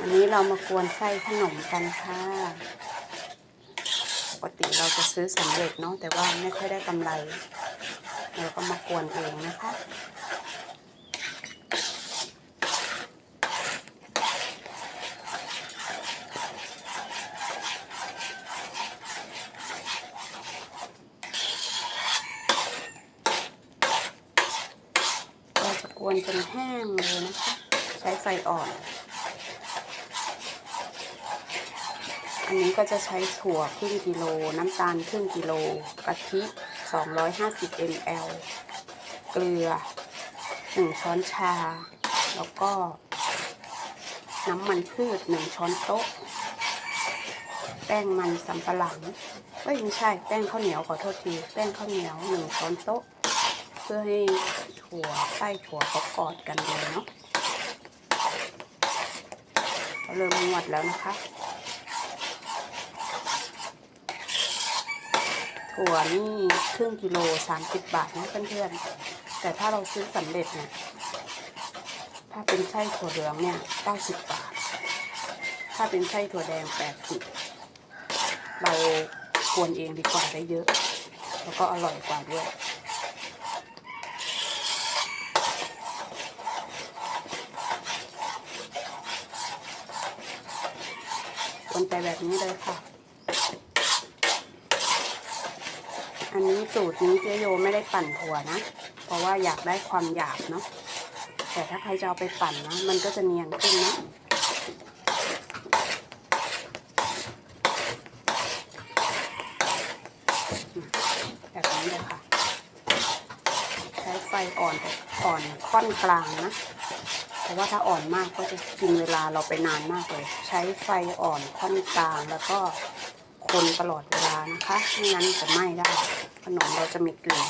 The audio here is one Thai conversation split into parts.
อันนี้เรามากวนไส้ขนมกันค่ะ ปกติเราจะซื้อสำเร็จเนาะแต่ว่าไม่ค่อยได้กำไร เราก็มากวนเองนะคะเราจะกวนจนแห้งเลยนะคะ ใช้ไฟอ่อน อันนี้ก็จะใช้ถั่วครึ่งกิโล น้ำตาลครึ่งกิโลกะทิ 250 ml เกลือ 1 ช้อนชา แล้วก็ น้ำมันพืช 1 ช้อนโต๊ะ แป้งมันสำปะหลังเอ้ยไม่ใช่แป้งข้าวเหนียวขอโทษทีแป้งข้าวเหนียว 1 ช้อนโต๊ะ เพื่อให้ถั่วไส้ถั่วเขากอดกันเลยเนาะเริ่มนวดแล้วนะคะ ถั่วนี่ครึ่งกิโล30บบาทนะเพื่อนๆ แต่ถ้าเราซื้อสำเร็จเนี่ย ถ้าเป็นไส้ถั่วเหลืองเนี่ย90บบาท ถ้าเป็นไส้ถั่วแดง80เรากวนเองดีกว่าได้เยอะ แล้วก็อร่อยกว่าด้วยวนไปแบบนี้เลยค่ะ อันนี้สูตรนี้เจโยไม่ได้ปั่นถั่วนะ เพราะว่าอยากได้ความหยาบเนาะ แต่ถ้าใครจะเอาไปปั่นนะ มันก็จะเนียนขึ้นนะแบบนี้เลยค่ะ ใช้ไฟอ่อนอ่อนค่อนกลางนะ เพราะว่าถ้าอ่อนมากก็จะกินเวลาเราไปนานมากเลย ใช้ไฟอ่อนค่อนกลางแล้วก็ คนตลอดเวลานะคะไม่งั้นจะไหม้ได้ ขนมเราจะมีกลิ่น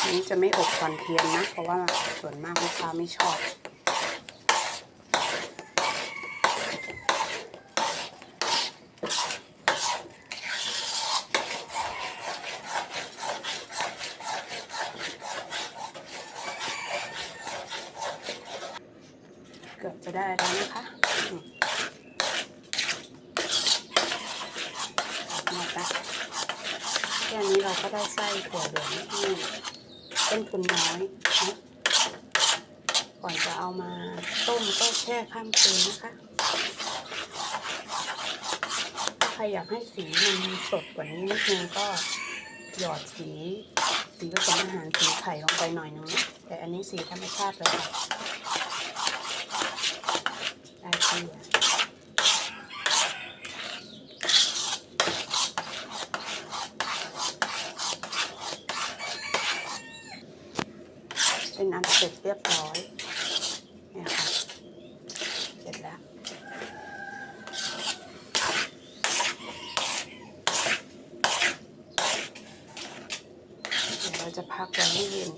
อันนี้จะไม่อบควันเทียนนะ เพราะว่าส่วนมากลูกค้าไม่ชอบเกือบจะได้แล้วนะคะอืมหมดละแค่นี้ เราก็ได้ไส้ถั่วเหลืองที่ต้นทุนน้อยนะก่อนจะเอามาต้มก็แช่ข้ามคืนนะคะถ้าใครอยากให้สีมันสดกว่านี้นิดนึงก็หยอดสีสีผสมอาหารสีไข่ลงไปหน่อยนึงแต่อันนี้สีธรรมชาติเลยค่ะได้ที่ เป็นอันเสร็จเรียบร้อยเนี่ยค่ะเสร็จแล้วเดี๋ยวเราจะพักไว้ให้เย็น